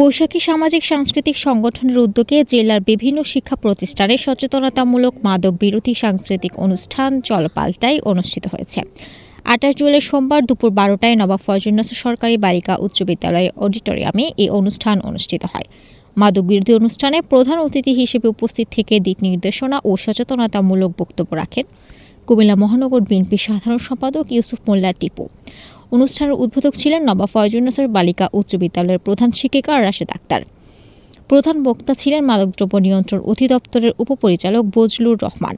বৈশাখী সামাজিক সাংস্কৃতিক সংগঠনের উদ্যোগে জেলার বিভিন্ন শিক্ষা প্রতিষ্ঠানে সচেতনতামূলক মাদক বিরোধী সাংস্কৃতিক অনুষ্ঠান চলপাল্টাই অনুষ্ঠিত হয়েছে। আঠাশ জুলাই সোমবার দুপুর বারোটায় নবাব ফজলুন্নেসা সরকারি বালিকা উচ্চ বিদ্যালয় অডিটোরিয়ামে এই অনুষ্ঠান অনুষ্ঠিত হয়। মাদক বিরোধী অনুষ্ঠানে প্রধান অতিথি হিসেবে উপস্থিত থেকে দিক নির্দেশনা ও সচেতনতামূলক বক্তব্য রাখেন। কুমিল্লা মহানগর বিএনপি সাধারণ সম্পাদক ইউসুফ মোল্লা টিপু। অনুষ্ঠানের উদ্বোধক ছিলেন নবাব ফয়জুন্নেসার বালিকা উচ্চ বিদ্যালয়ের প্রধান শিক্ষিকা রাশেদ আক্তার। প্রধান বক্তা ছিলেন মাদকদ্রব্য নিয়ন্ত্রণ অধিদপ্তরের উপপরিচালক বজলুর রহমান।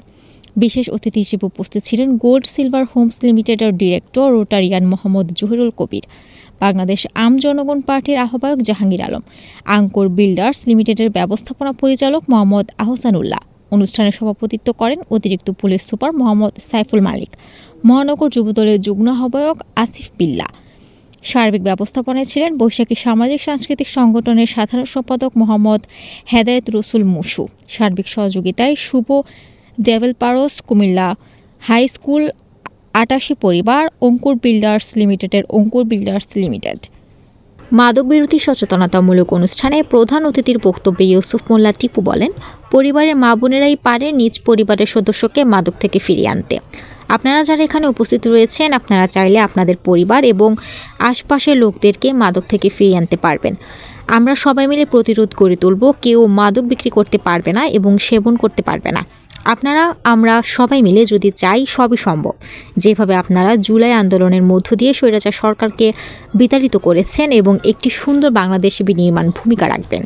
বিশেষ অতিথি হিসেবে উপস্থিত ছিলেন গোল্ড সিলভার হোমস লিমিটেডের ডিরেক্টর রোটারিয়ান মোহাম্মদ জহিরুল কবির, বাংলাদেশ আম জনগণ পার্টির আহ্বায়ক জাহাঙ্গীর আলম, আঙ্কুর বিল্ডার্স লিমিটেডের ব্যবস্থাপনা পরিচালক মোহাম্মদ আহসানুল্লাহ। অনুষ্ঠানে সভাপতিত্ব করেন অতিরিক্ত পুলিশ সুপার মোহাম্মদ সাইফুল মালিক। মহানগর যুবদলের যুগ্ম আহ্বায়ক আসিফ বিল্লা। সার্বিক ব্যবস্থাপনায় ছিলেন বৈশাখী সামাজিক সাংস্কৃতিক সংগঠনের সাধারণ সম্পাদক মোহাম্মদ হেদায়েত রসুল মুসু। সার্বিক সহযোগিতায় Shubho developers Comilla high school আটাশি পরিবার, অঙ্কুর বিল্ডার্স লিমিটেডের অঙ্কুর বিল্ডার্স লিমিটেড। মাদক বিরোধী সচেতনতামূলক অনুষ্ঠানে প্রধান অতিথির বক্তব্যে ইউসুফ মোল্লা টিপু বলেন, পরিবারের মা বোনেরাই পারে নিজ পরিবারের সদস্যকে মাদক থেকে ফিরিয়ে আনতে। আপনারা যারা এখানে উপস্থিত রয়েছেন, আপনারা চাইলে আপনাদের পরিবার এবং আশপাশের লোকদেরকে মাদক থেকে ফিরিয়ে আনতে পারবেন। আমরা সবাই মিলে প্রতিরোধ গড়ে তুলব, কেউ মাদক বিক্রি করতে পারবে না এবং সেবন করতে পারবে না। আপনারা, আমরা সবাই মিলে যদি চাই, সবই সম্ভব। যেভাবে আপনারা জুলাই আন্দোলনের মধ্য দিয়ে স্বৈরাচার সরকারকে বিতাড়িত করেছেন এবং একটি সুন্দর বাংলাদেশ বিনির্মাণ ভূমিকা রাখবেন।